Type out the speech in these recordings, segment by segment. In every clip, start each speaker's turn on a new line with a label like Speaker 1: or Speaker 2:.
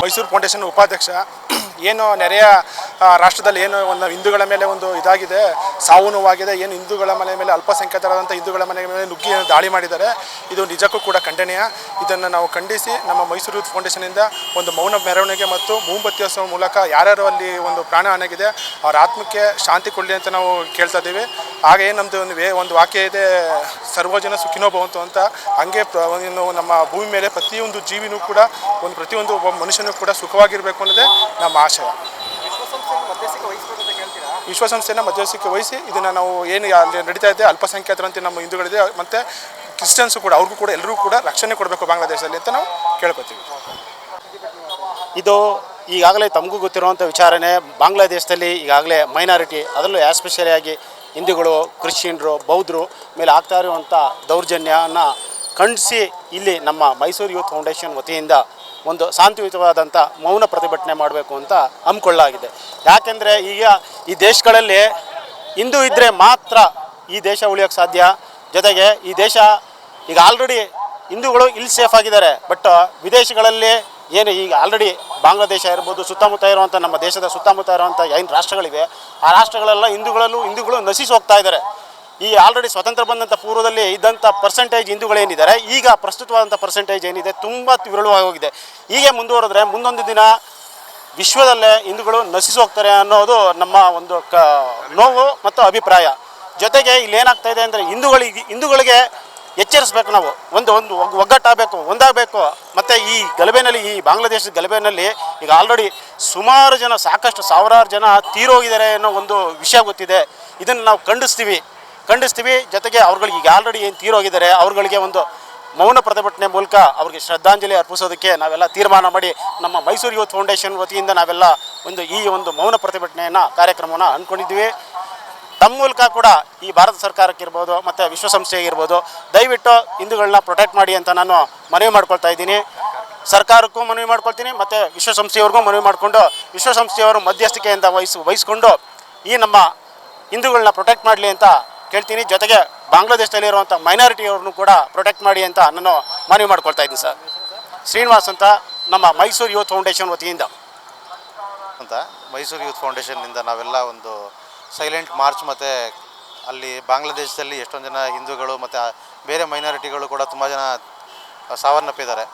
Speaker 1: Mysuru foundation ಉಪಾಧ್ಯಕ್ಷ ಏನು ನೆರೆಯ ರಾಷ್ಟ್ರದಲ್ಲಿ ಏನು ಒಂದು ಹಿಂದೂಗಳ ಮೇಲೆ ಒಂದು ಇದಾಗಿದೆ, ಸಾವು ನೋವಾಗಿದೆ, ಏನು ಹಿಂದೂಗಳ ಮನೆ ಮೇಲೆ ಅಲ್ಪಸಂಖ್ಯಾತರಾದಂಥ ಹಿಂದೂಗಳ ಮನೆ ಮೇಲೆ ನುಗ್ಗಿ ದಾಳಿ ಮಾಡಿದ್ದಾರೆ, ಇದು ನಿಜಕ್ಕೂ ಕೂಡ ಖಂಡನೀಯ. ಇದನ್ನು ನಾವು ಖಂಡಿಸಿ ನಮ್ಮ ಮೈಸೂರು ಯೂತ್ ಫೌಂಡೇಶನಿಂದ ಒಂದು ಮೌನ ಮೆರವಣಿಗೆ ಮತ್ತು ಮೂಂಬತ್ತಿ ಹಚ್ಚುವ ಮೂಲಕ ಯಾರ್ಯಾರು ಅಲ್ಲಿ ಒಂದು ಪ್ರಾಣ ಹಾನಿಯಾಗಿದೆ ಅವರ ಆತ್ಮಕ್ಕೆ ಶಾಂತಿ ಕೊಡಲಿ ಅಂತ ನಾವು ಕೇಳ್ತಾ ಇದ್ದೀವಿ. ಹಾಗೆ ನಮ್ಮದು ಒಂದು ವೇ ಒಂದು ವಾಕ್ಯ ಇದೆ, ಸರ್ವಜನ ಸುಖಿನೋ ಭವಂತು ಅಂತ. ಹಂಗೆ ನಮ್ಮ ಭೂಮಿ ಮೇಲೆ ಪ್ರತಿಯೊಂದು ಜೀವಿನೂ ಕೂಡ, ಒಂದು ಪ್ರತಿಯೊಂದು ಒಬ್ಬ ಮನುಷ್ಯನೂ ಕೂಡ ಸುಖವಾಗಿರಬೇಕು ಅನ್ನೋದೇ ನಮ್ಮ ಆಶಯ. ವಿಶ್ವಸಂಸ್ಥೆನ ಮಧ್ಯಸ್ಥಿಕೆ ವಹಿಸಿ ಇದನ್ನು ನಾವು ಏನು ಅಲ್ಲಿ ನಡೀತಾ ಇದೆ, ಅಲ್ಪಸಂಖ್ಯಾತರಂತೆ ನಮ್ಮ ಹಿಂದೂಗಳಿದೆ, ಮತ್ತು ಕ್ರಿಶ್ಚಿಯನ್ಸು ಕೂಡ, ಅವ್ರಿಗೂ ಕೂಡ ಎಲ್ಲರಿಗೂ ಕೂಡ ರಕ್ಷಣೆ ಕೊಡಬೇಕು ಬಾಂಗ್ಲಾದೇಶದಲ್ಲಿ ಅಂತ ನಾವು ಕೇಳ್ಕೊತೀವಿ.
Speaker 2: ಇದು ಈಗಾಗಲೇ ತಮಗೂ ಗೊತ್ತಿರುವಂಥ ವಿಚಾರನೇ ಬಾಂಗ್ಲಾದೇಶದಲ್ಲಿ ಈಗಾಗಲೇ ಮೈನಾರಿಟಿ, ಅದರಲ್ಲೂ ಎಸ್ಪೆಷಲಿಯಾಗಿ ಹಿಂದೂಗಳು, ಕ್ರಿಶ್ಚಿಯನ್ರು, ಬೌದ್ಧರು ಮೇಲೆ ಆಗ್ತಾ ಇರುವಂಥ ದೌರ್ಜನ್ಯನ ಖಂಡಿಸಿ ಇಲ್ಲಿ ನಮ್ಮ ಮೈಸೂರು ಯೂತ್ ಫೌಂಡೇಶನ್ ವತಿಯಿಂದ ಒಂದು ಶಾಂತಿಯುತವಾದಂಥ ಮೌನ ಪ್ರತಿಭಟನೆ ಮಾಡಬೇಕು ಅಂತ ಹಮ್ಮಿಕೊಳ್ಳಲಾಗಿದೆ. ಯಾಕೆಂದರೆ ಈಗ ಈ ದೇಶಗಳಲ್ಲಿ ಹಿಂದೂ ಇದ್ದರೆ ಮಾತ್ರ ಈ ದೇಶ ಉಳಿಯೋಕ್ಕೆ ಸಾಧ್ಯ. ಜೊತೆಗೆ ಈ ದೇಶ ಈಗ ಆಲ್ರೆಡಿ ಹಿಂದೂಗಳು ಇಲ್ಲಿ ಸೇಫ್ ಆಗಿದ್ದಾರೆ. ಬಟ್ ವಿದೇಶಗಳಲ್ಲಿ ಏನು ಈಗ ಆಲ್ರೆಡಿ ಬಾಂಗ್ಲಾದೇಶ ಇರ್ಬೋದು, ಸುತ್ತಮುತ್ತ ಇರುವಂಥ ನಮ್ಮ ದೇಶದ ಸುತ್ತಮುತ್ತ ಇರುವಂಥ ಏನು ರಾಷ್ಟ್ರಗಳಿವೆ, ಆ ರಾಷ್ಟ್ರಗಳೆಲ್ಲ ಹಿಂದೂಗಳಲ್ಲೂ ಹಿಂದೂಗಳು ನಶಿಸಿ ಹೋಗ್ತಾ ಇದ್ದಾರೆ. ಈ ಆಲ್ರೆಡಿ ಸ್ವತಂತ್ರ ಬಂದಂಥ ಪೂರ್ವದಲ್ಲಿ ಇದ್ದಂಥ ಪರ್ಸೆಂಟೇಜ್ ಹಿಂದೂಗಳೇನಿದ್ದಾರೆ ಈಗ ಪ್ರಸ್ತುತವಾದಂಥ ಪರ್ಸೆಂಟೇಜ್ ಏನಿದೆ ತುಂಬ ವಿರಳವಾಗಿ ಹೋಗಿದೆ. ಹೀಗೆ ಮುಂದುವರೆದ್ರೆ ಮುಂದೊಂದು ದಿನ ವಿಶ್ವದಲ್ಲೇ ಹಿಂದೂಗಳು ನಶಿಸಿ ಹೋಗ್ತಾರೆ ಅನ್ನೋದು ನಮ್ಮ ಒಂದು ಕ, ನೋವು ಮತ್ತು ಅಭಿಪ್ರಾಯ. ಜೊತೆಗೆ ಇಲ್ಲಿ ಏನಾಗ್ತಾ ಇದೆ ಅಂದರೆ ಹಿಂದೂಗಳಿಗೆ ಹಿಂದೂಗಳಿಗೆ ಎಚ್ಚರಿಸ್ಬೇಕು ನಾವು. ಒಂದು ಒಂದು ಒಗ್- ಒಗ್ಗಟ್ಟಾಗಬೇಕು, ಒಂದಾಗಬೇಕು. ಮತ್ತು ಈ ಗಲಭೆನಲ್ಲಿ, ಈ ಬಾಂಗ್ಲಾದೇಶದ ಗಲಭೆನಲ್ಲಿ ಈಗ ಆಲ್ರೆಡಿ ಸುಮಾರು ಜನ, ಸಾಕಷ್ಟು ಸಾವಿರಾರು ಜನ ತೀರೋಗಿದ್ದಾರೆ ಅನ್ನೋ ಒಂದು ವಿಷಯ ಗೊತ್ತಿದೆ. ಇದನ್ನು ನಾವು ಖಂಡಿಸ್ತೀವಿ. ಖಂಡಿಸ್ತೀವಿ. ಜೊತೆಗೆ ಅವ್ರುಗಳಿಗೆ ಈಗ ಆಲ್ರೆಡಿ ಏನು ತೀರೋಗಿದ್ದಾರೆ ಅವ್ರುಗಳಿಗೆ ಒಂದು ಮೌನ ಪ್ರತಿಭಟನೆ ಮೂಲಕ ಅವ್ರಿಗೆ ಶ್ರದ್ಧಾಂಜಲಿ ಅರ್ಪಿಸೋದಕ್ಕೆ ನಾವೆಲ್ಲ ತೀರ್ಮಾನ ಮಾಡಿ ನಮ್ಮ ಮೈಸೂರು ಯೂತ್ ಫೌಂಡೇಶನ್ ವತಿಯಿಂದ ನಾವೆಲ್ಲ ಒಂದು ಈ ಒಂದು ಮೌನ ಪ್ರತಿಭಟನೆಯನ್ನು ಕಾರ್ಯಕ್ರಮವನ್ನು ಅಂದ್ಕೊಂಡಿದ್ವಿ ತಮ್ಮ ಮೂಲಕ ಕೂಡ ಈ ಭಾರತ ಸರ್ಕಾರಕ್ಕಿರ್ಬೋದು ಮತ್ತು ವಿಶ್ವಸಂಸ್ಥೆಗೆ ಇರ್ಬೋದು ದಯವಿಟ್ಟು ಹಿಂದೂಗಳನ್ನ ಪ್ರೊಟೆಕ್ಟ್ ಮಾಡಿ ಅಂತ ನಾನು ಮನವಿ ಮಾಡ್ಕೊಳ್ತಾ ಇದ್ದೀನಿ. ಸರ್ಕಾರಕ್ಕೂ ಮನವಿ ಮಾಡ್ಕೊಳ್ತೀನಿ, ಮತ್ತು ವಿಶ್ವಸಂಸ್ಥೆಯವ್ರಿಗೂ ಮನವಿ ಮಾಡಿಕೊಂಡು ವಿಶ್ವಸಂಸ್ಥೆಯವರು ಮಧ್ಯಸ್ಥಿಕೆಯಿಂದ ವಹಿಸ್, ವಹಿಸ್ಕೊಂಡು ಈ ನಮ್ಮ ಹಿಂದೂಗಳನ್ನ ಪ್ರೊಟೆಕ್ಟ್ ಮಾಡಲಿ ಅಂತ ಕೇಳ್ತೀನಿ. ಜೊತೆಗೆ ಬಾಂಗ್ಲಾದೇಶದಲ್ಲಿ ಬಾಂಗ್ಲಾದೇಶದಲ್ಲಿರುವಂಥ ಮೈನಾರಿಟಿಯವ್ರನ್ನೂ ಕೂಡ ಪ್ರೊಟೆಕ್ಟ್ ಮಾಡಿ ಅಂತ ನಾನು ಮನವಿ ಮಾಡ್ಕೊಳ್ತಾ ಇದ್ದೀನಿ ಸರ್. ಶ್ರೀನಿವಾಸ್ ಅಂತ ನಮ್ಮ ಮೈಸೂರು ಯೂತ್ ಫೌಂಡೇಶನ್ ವತಿಯಿಂದ.
Speaker 3: ಅಂತ ಮೈಸೂರು ಯೂತ್ ಫೌಂಡೇಶನ್ನಿಂದ ನಾವೆಲ್ಲ ಒಂದು ಸೈಲೆಂಟ್ ಮಾರ್ಚ್ ಮತ್ತು ಅಲ್ಲಿ ಬಾಂಗ್ಲಾದೇಶದಲ್ಲಿ ಎಷ್ಟೊಂದು ಜನ ಹಿಂದೂಗಳು ಮತ್ತು ಬೇರೆ ಮೈನಾರಿಟಿಗಳು ಕೂಡ ತುಂಬ ಜನ ಸಾವನ್ನಪ್ಪಿದ್ದಾರೆ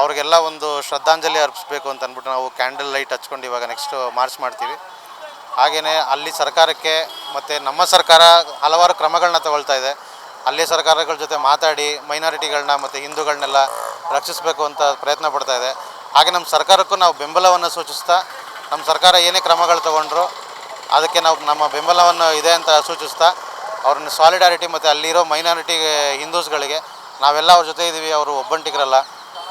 Speaker 3: ಅವ್ರಿಗೆಲ್ಲ ಒಂದು ಶ್ರದ್ಧಾಂಜಲಿ ಅರ್ಪಿಸ್ಬೇಕು ಅಂತ ಅಂದ್ಬಿಟ್ಟು ನಾವು ಕ್ಯಾಂಡಲ್ ಲೈಟ್ ಹಚ್ಕೊಂಡು ಇವಾಗ ನೆಕ್ಸ್ಟ್ ಮಾರ್ಚ್ ಮಾಡ್ತೀವಿ. ಹಾಗೆಯೇ ಅಲ್ಲಿ ಸರ್ಕಾರಕ್ಕೆ ಮತ್ತು ನಮ್ಮ ಸರ್ಕಾರ ಹಲವಾರು ಕ್ರಮಗಳನ್ನ ತಗೊಳ್ತಾ ಇದೆ. ಅಲ್ಲಿ ಸರ್ಕಾರಗಳ ಜೊತೆ ಮಾತಾಡಿ, ಮೈನಾರಿಟಿಗಳನ್ನ ಮತ್ತು ಹಿಂದೂಗಳನ್ನೆಲ್ಲ ರಕ್ಷಿಸಬೇಕು ಅಂತ ಪ್ರಯತ್ನ ಪಡ್ತಾ ಇದೆ. ಹಾಗೆ ನಮ್ಮ ಸರ್ಕಾರಕ್ಕೂ ನಾವು ಬೆಂಬಲವನ್ನು ಸೂಚಿಸ್ತಾ, ನಮ್ಮ ಸರ್ಕಾರ ಏನೇ ಕ್ರಮಗಳು ತಗೊಂಡ್ರು ಅದಕ್ಕೆ ನಾವು ನಮ್ಮ ಬೆಂಬಲವನ್ನು ಇದೆ ಅಂತ ಸೂಚಿಸ್ತಾ, ಅವ್ರನ್ನ ಸಾಲಿಡಾರಿಟಿ ಮತ್ತು ಅಲ್ಲಿರೋ ಮೈನಾರಿಟಿ ಹಿಂದೂಸ್ಗಳಿಗೆ ನಾವೆಲ್ಲ ಅವ್ರ ಜೊತೆ ಇದ್ದೀವಿ ಅವರು ಒಬ್ಬಂಟಿಗರಲ್ಲ.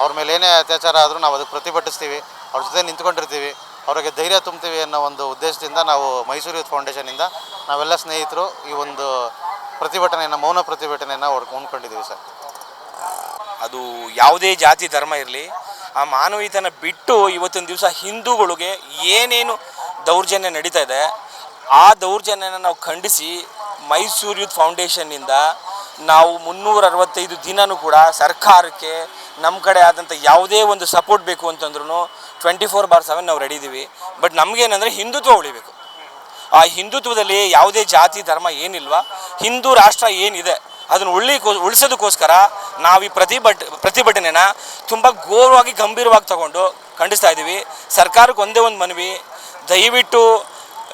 Speaker 3: ಅವ್ರ ಮೇಲೆ ಏನೇ ಅತ್ಯಾಚಾರ ಆದರೂ ನಾವು ಅದಕ್ಕೆ ಪ್ರತಿಭಟಿಸ್ತೀವಿ, ಅವ್ರ ಜೊತೆ ನಿಂತ್ಕೊಂಡಿರ್ತೀವಿ. ಅವರಿಗೆ ಧೈರ್ಯ ತುಂಬ್ತೀವಿ ಅನ್ನೋ ಒಂದು ಉದ್ದೇಶದಿಂದ ನಾವು ಮೈಸೂರು ಯೂತ್ ಫೌಂಡೇಶನಿಂದ ನಾವೆಲ್ಲ ಸ್ನೇಹಿತರು ಈ ಒಂದು ಪ್ರತಿಭಟನೆಯನ್ನು, ಮೌನ ಪ್ರತಿಭಟನೆಯನ್ನು ಹೊಂದ್ಕೊಂಡಿದ್ದೀವಿ ಸರ್.
Speaker 4: ಅದು ಯಾವುದೇ ಜಾತಿ ಧರ್ಮ ಇರಲಿ, ಆ ಮಾನವೀಯತನ ಬಿಟ್ಟು ಇವತ್ತಿನ ದಿವಸ ಹಿಂದೂಗಳಿಗೆ ಏನೇನು ದೌರ್ಜನ್ಯ ನಡೀತಾ ಇದೆ, ಆ ದೌರ್ಜನ್ಯನ ನಾವು ಖಂಡಿಸಿ ಮೈಸೂರು ಯೂತ್ ಫೌಂಡೇಶನ್ನಿಂದ ನಾವು ಮುನ್ನೂರ ಅರವತ್ತೈದು ದಿನನೂ ಕೂಡ ಸರ್ಕಾರಕ್ಕೆ ನಮ್ಮ ಕಡೆ ಆದಂಥ ಯಾವುದೇ ಒಂದು ಸಪೋರ್ಟ್ ಬೇಕು ಅಂತಂದ್ರೂ ಟ್ವೆಂಟಿ ಫೋರ್ ಬಾರ್ ಸೆವೆನ್ ನಾವು ರೆಡಿ ಇದ್ದೀವಿ ಬಟ್ ನಮಗೇನಂದರೆ ಹಿಂದುತ್ವ ಉಳಿಬೇಕು. ಆ ಹಿಂದುತ್ವದಲ್ಲಿ ಯಾವುದೇ ಜಾತಿ, ಧರ್ಮ ಏನಿಲ್ವಾ, ಹಿಂದೂ ರಾಷ್ಟ್ರ ಏನಿದೆ, ಅದನ್ನು ಉಳ್ಳಿ ಉಳಿಸೋದಕ್ಕೋಸ್ಕರ ನಾವು ಈ ಪ್ರತಿಭಟ, ಪ್ರತಿಭಟನೆನ ತುಂಬ ಗೌರವವಾಗಿ ಗಂಭೀರವಾಗಿ ತಗೊಂಡು ಖಂಡಿಸ್ತಾ ಇದ್ದೀವಿ ಸರ್ಕಾರಕ್ಕೆ ಒಂದೇ ಒಂದು ಮನವಿ, ದಯವಿಟ್ಟು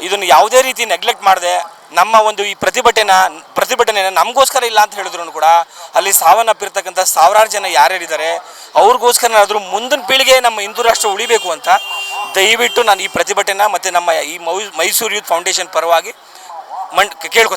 Speaker 4: ಇದನ್ನು ಯಾವುದೇ ರೀತಿ ನೆಗ್ಲೆಕ್ಟ್ ಮಾಡದೆ ನಮ್ಮ ಒಂದು ಈ ಪ್ರತಿಭಟನೆ, ಪ್ರತಿಭಟನೆನ ನಮಗೋಸ್ಕರ ಇಲ್ಲ ಅಂತ ಹೇಳಿದ್ರು ಕೂಡ ಅಲ್ಲಿ ಸಾವನ್ನಪ್ಪಿರ್ತಕ್ಕಂಥ ಸಾವಿರಾರು ಜನ ಯಾರ್ಯಾರಿದ್ದಾರೆ ಅವ್ರಿಗೋಸ್ಕರನಾದರೂ ಮುಂದಿನ ಪೀಳಿಗೆ ನಮ್ಮ ಹಿಂದೂ ರಾಷ್ಟ್ರ ಉಳಿಬೇಕು ಅಂತ ದಯವಿಟ್ಟು ನಾನು ಈ ಪ್ರತಿಭಟನೆ ಮತ್ತು ನಮ್ಮ ಈ ಮೈಸೂರು ಯೂತ್ ಫೌಂಡೇಶನ್ ಪರವಾಗಿ ಮಂಡ್ ಕೇಳ್ಕೊತೀನಿ.